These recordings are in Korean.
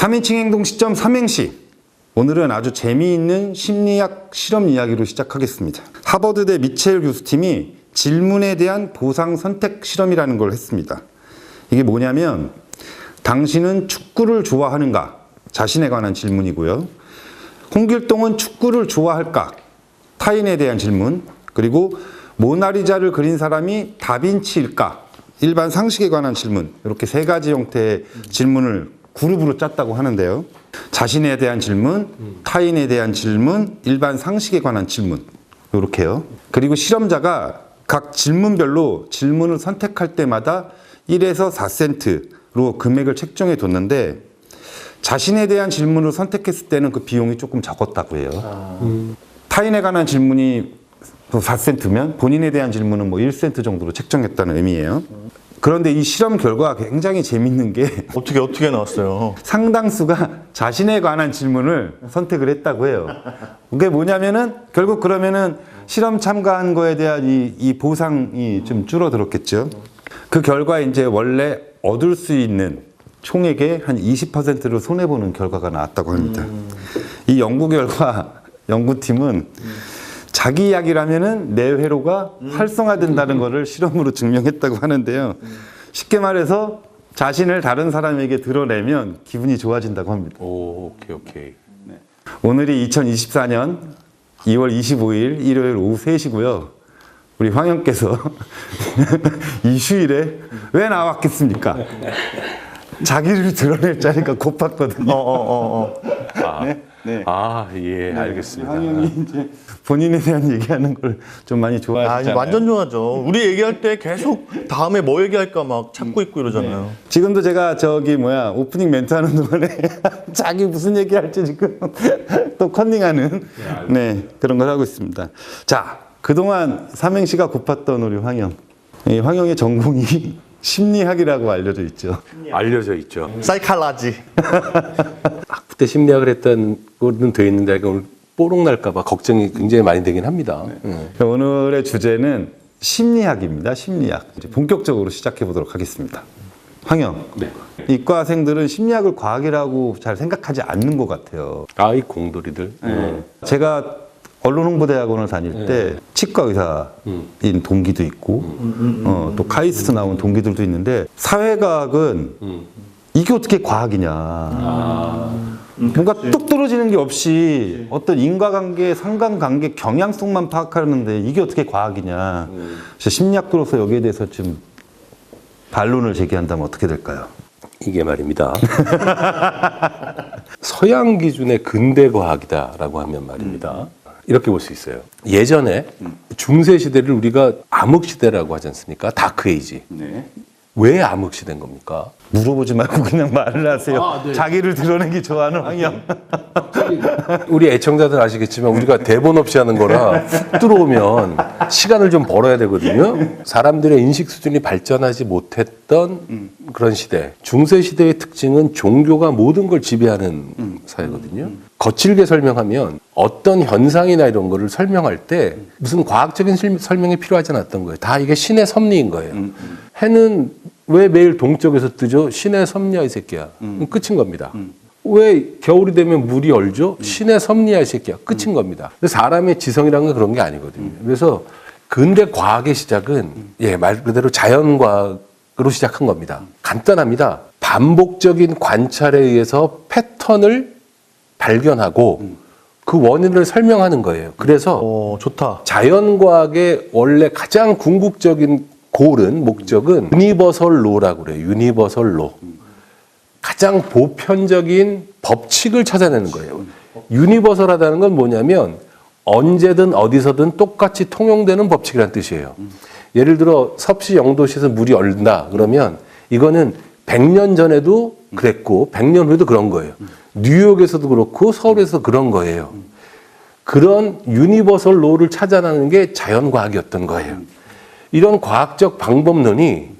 3인칭 행동 시점 삼행시. 오늘은 아주 재미있는 심리학 실험 이야기로 시작하겠습니다. 하버드대 미첼 교수팀이 질문에 대한 보상 선택 실험이라는 걸 했습니다. 이게 뭐냐면 당신은 축구를 좋아하는가? 자신에 관한 질문이고요. 홍길동은 축구를 좋아할까? 타인에 대한 질문. 그리고 모나리자를 그린 사람이 다빈치일까? 일반 상식에 관한 질문. 이렇게 세 가지 형태의 질문을 그룹으로 짰다고 하는데요. 자신에 대한 질문, 타인에 대한 질문, 일반 상식에 관한 질문. 이렇게요. 그리고 실험자가 각 질문별로 질문을 선택할 때마다 1에서 4센트로 금액을 책정해 뒀는데 자신에 대한 질문을 선택했을 때는 그 비용이 조금 적었다고 해요. 타인에 관한 질문이 4센트면 본인에 대한 질문은 뭐 1센트 정도로 책정했다는 의미예요. 그런데 이 실험 결과가 굉장히 재밌는 게 어떻게 어떻게 나왔어요? 상당수가 자신에 관한 질문을 선택을 했다고 해요. 그게 뭐냐면은 결국 그러면은 실험 참가한 거에 대한 이, 이 보상이 좀 줄어들었겠죠. 그 결과 이제 원래 얻을 수 있는 총액의 한 20%를 손해보는 결과가 나왔다고 합니다. 이 연구 결과 연구팀은 자기 이야기라면은 내 회로가 활성화된다는 것을 실험으로 증명했다고 하는데요. 쉽게 말해서 자신을 다른 사람에게 드러내면 기분이 좋아진다고 합니다. 오, 오케이, 오케이. 오늘이 2024년 2월 25일 일요일 오후 3시고요. 우리 황영께서 이 휴일에 왜 나왔겠습니까? 자기를 드러낼 자리가 고팠거든요. 어, 어, 어, 어. 아, 네. 아, 예, 알겠습니다. 황영이 이제 본인에 대한 얘기하는 걸 좀 많이 아, 좋아하시잖아요. 완전 좋아하죠. 우리 얘기할 때 계속 다음에 뭐 얘기할까 막 찾고 있고 이러잖아요. 지금도 제가 저기 뭐야 오프닝 멘트 하는 동안에 자기 무슨 얘기 할지 지금 또 컨닝하는 네 그런 걸 하고 있습니다. 자 그동안 삼행시가 고팠던 우리 황영 이 황영의 전공이 심리학이라고 알려져 있죠. 알려져 있죠. 사이칼라지. 학부 때 심리학을 했던 거는 돼 있는데 오늘 뽀록 날까봐 걱정이 굉장히 많이 되긴 합니다. 예. 오늘의 주제는 심리학입니다. 심리학 이제 본격적으로 시작해 보도록 하겠습니다. 황영 네. 이과생들은 심리학을 과학이라고 잘 생각하지 않는 것 같아요. 아이 공돌이들. 음. 제가 언론홍보대학원을 다닐 때 치과 의사인 동기도 있고 어, 또 카이스트 나온 동기들도 있는데 사회과학은 이게 어떻게 과학이냐. 뭔가 뚝 떨어지는 게 없이 어떤 인과관계, 상관관계, 경향성만 파악하는데 이게 어떻게 과학이냐. 그래서 심리학으로서 여기에 대해서 좀 반론을 제기한다면 어떻게 될까요? 이게 말입니다. 서양 기준의 근대 과학이다라고 하면 말입니다. 이렇게 볼 수 있어요. 예전에 중세 시대를 우리가 암흑 시대라고 하지 않습니까? 다크 에이지. 왜 암흑 시대인 겁니까? 물어보지 말고 그냥 말을 하세요. 자기를 드러내기 좋아하는 황영. 우리 애청자들 아시겠지만 우리가 대본 없이 하는 거라 훅 들어오면 시간을 좀 벌어야 되거든요. 사람들의 인식 수준이 발전하지 못했던 그런 시대. 중세 시대의 특징은 종교가 모든 걸 지배하는 사회거든요. 거칠게 설명하면 어떤 현상이나 이런 거를 설명할 때 무슨 과학적인 실- 설명이 필요하지 않았던 거예요. 다 이게 신의 섭리인 거예요. 해는 왜 매일 동쪽에서 뜨죠? 신의 섭리야 이 새끼야. 그럼 끝인 겁니다. 왜 겨울이 되면 물이 얼죠? 신의 섭리야 이 새끼야. 끝인 겁니다. 근데 사람의 지성이라는 건 그런 게 아니거든요. 그래서 근대 과학의 시작은 예, 말 그대로 자연과학으로 시작한 겁니다. 간단합니다. 반복적인 관찰에 의해서 패턴을 발견하고 그 원인을 설명하는 거예요. 그래서 어, 좋다. 자연과학의 원래 가장 궁극적인 골은 목적은 유니버설 로라고 그래요. 유니버설 로. 가장 보편적인 법칙을 찾아내는 거예요. 유니버설하다는 건 뭐냐면 언제든 어디서든 똑같이 통용되는 법칙이라는 뜻이에요. 예를 들어 섭씨 영도시에서 물이 얼다 그러면 이거는 100년 전에도 그랬고 100년 후에도 그런 거예요. 뉴욕에서도 그렇고 서울에서 그런 거예요. 그런 유니버설 로를 찾아내는 게 자연과학이었던 거예요. 이런 과학적 방법론이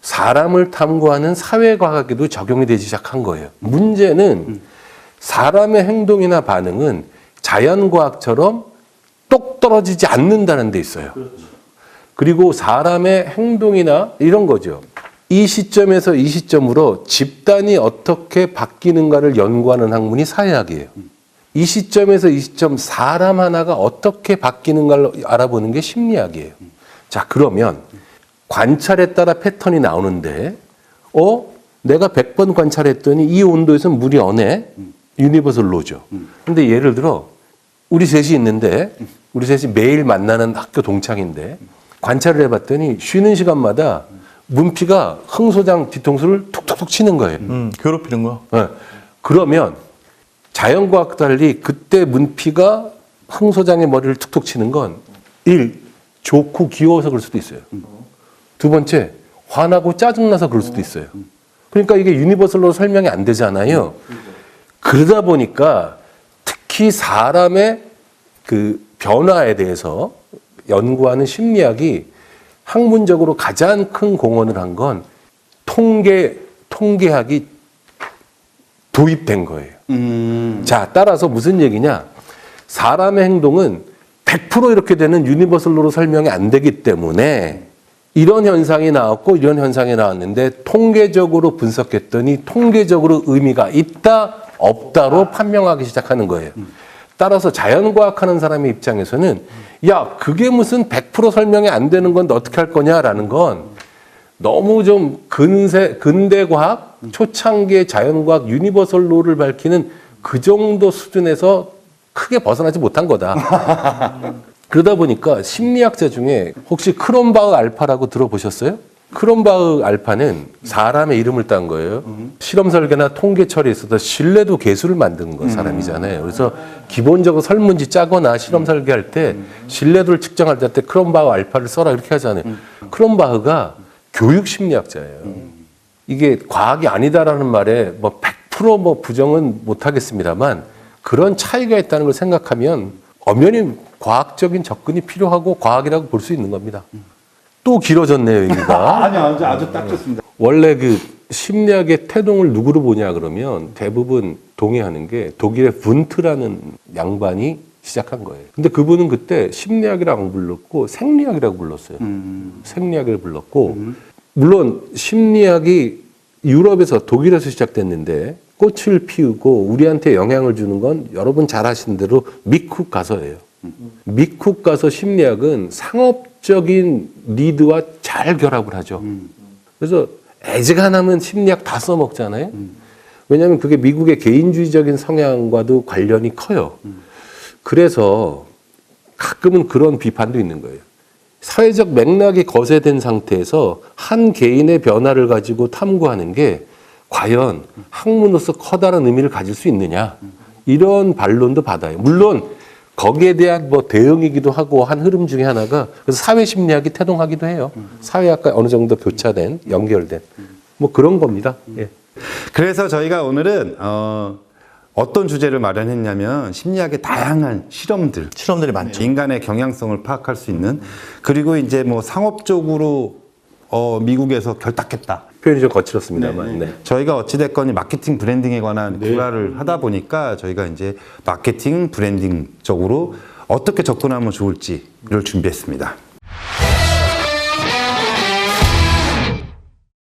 사람을 탐구하는 사회과학에도 적용이 되기 시작한 거예요. 문제는 사람의 행동이나 반응은 자연과학처럼 똑 떨어지지 않는다는 데 있어요. 그리고 사람의 행동이나 이런 거죠. 이 시점에서 이 시점으로 집단이 어떻게 바뀌는가를 연구하는 학문이 사회학이에요. 이 시점에서 이 시점 사람 하나가 어떻게 바뀌는가를 알아보는 게 심리학이에요. 자, 그러면 관찰에 따라 패턴이 나오는데, 어? 내가 100번 관찰했더니 이 온도에서 물이 어네? 유니버설 로죠. 근데 예를 들어, 우리 셋이 있는데, 우리 셋이 매일 만나는 학교 동창인데, 관찰을 해봤더니 쉬는 시간마다 문피가 흥소장 뒤통수를 툭툭툭 치는 거예요. 음, 괴롭히는 거. 예. 그러면 자연과학 달리 그때 문피가 흥소장의 머리를 툭툭 치는 건 일, 좋고 귀여워서 그럴 수도 있어요. 두 번째, 화나고 짜증나서 그럴 수도 있어요. 그러니까 이게 유니버설로 설명이 안 되잖아요. 그러다 보니까 특히 사람의 그 변화에 대해서 연구하는 심리학이 학문적으로 가장 큰 공헌을 한 건 통계, 통계학이 도입된 거예요. 음. 자, 따라서 무슨 얘기냐? 사람의 행동은 100% 이렇게 되는 유니버설로 설명이 안 되기 때문에 이런 현상이 나왔고 이런 현상이 나왔는데 통계적으로 분석했더니 통계적으로 의미가 있다, 없다로 판명하기 시작하는 거예요. 따라서 자연과학 하는 사람의 입장에서는 야, 그게 무슨 100% 설명이 안 되는 건데 어떻게 할 거냐라는 건 너무 좀 근세, 근대 과학, 초창기의 자연과학 유니버설로를 밝히는 그 정도 수준에서 크게 벗어나지 못한 거다. 그러다 보니까 심리학자 중에 혹시 크롬바흐 알파라고 들어보셨어요? 크롬바흐 알파는 사람의 이름을 딴 거예요. 실험 설계나 통계 처리에 있어서 신뢰도 계수를 만드는 거 사람이잖아요. 그래서 기본적으로 설문지 짜거나 실험 설계할 때 신뢰도를 측정할 때 크롬바흐 알파를 써라 이렇게 하잖아요. 크롬바흐가 교육 심리학자예요. 이게 과학이 아니다라는 말에 뭐 100%뭐 부정은 못 하겠습니다만 그런 차이가 있다는 걸 생각하면 엄연히 과학적인 접근이 필요하고 과학이라고 볼 수 있는 겁니다. 또 길어졌네요, 얘기가. 아니 아주 아주 딱 좋습니다. 원래 그 심리학의 태동을 누구로 보냐 그러면 대부분 동의하는 게 독일의 분트라는 양반이 시작한 거예요. 근데 그분은 그때 심리학이라고 안 불렀고 생리학이라고 불렀어요. 생리학을 불렀고 물론 심리학이 유럽에서 독일에서 시작됐는데 꽃을 피우고 우리한테 영향을 주는 건 여러분 잘 아시는 대로 미쿡 가서예요. 미쿡 가서 심리학은 상업 적인 리드와 잘 결합을 하죠. 그래서 애지간하면 심리학 다 써먹잖아요. 왜냐하면 그게 미국의 개인주의적인 성향과도 관련이 커요. 그래서 가끔은 그런 비판도 있는 거예요. 사회적 맥락이 거세된 상태에서 한 개인의 변화를 가지고 탐구하는 게 과연 학문으로서 커다란 의미를 가질 수 있느냐 이런 반론도 받아요. 물론 거기에 대한 뭐 대응이기도 하고 한 흐름 중에 하나가 그래서 사회 심리학이 태동하기도 해요. 사회학과 어느 정도 교차된 연결된 뭐 그런 겁니다. 예. 그래서 저희가 오늘은 어, 어떤 주제를 마련했냐면 심리학의 다양한 실험들, 실험들이 많죠. 인간의 경향성을 파악할 수 있는 그리고 이제 뭐 상업적으로 어, 미국에서 결탁했다. 표현이 좀 거칠었습니다만. 네. 저희가 어찌됐건 이 마케팅 브랜딩에 관한 구라를 하다 보니까 저희가 이제 마케팅 브랜딩 쪽으로 어떻게 접근하면 좋을지를 준비했습니다.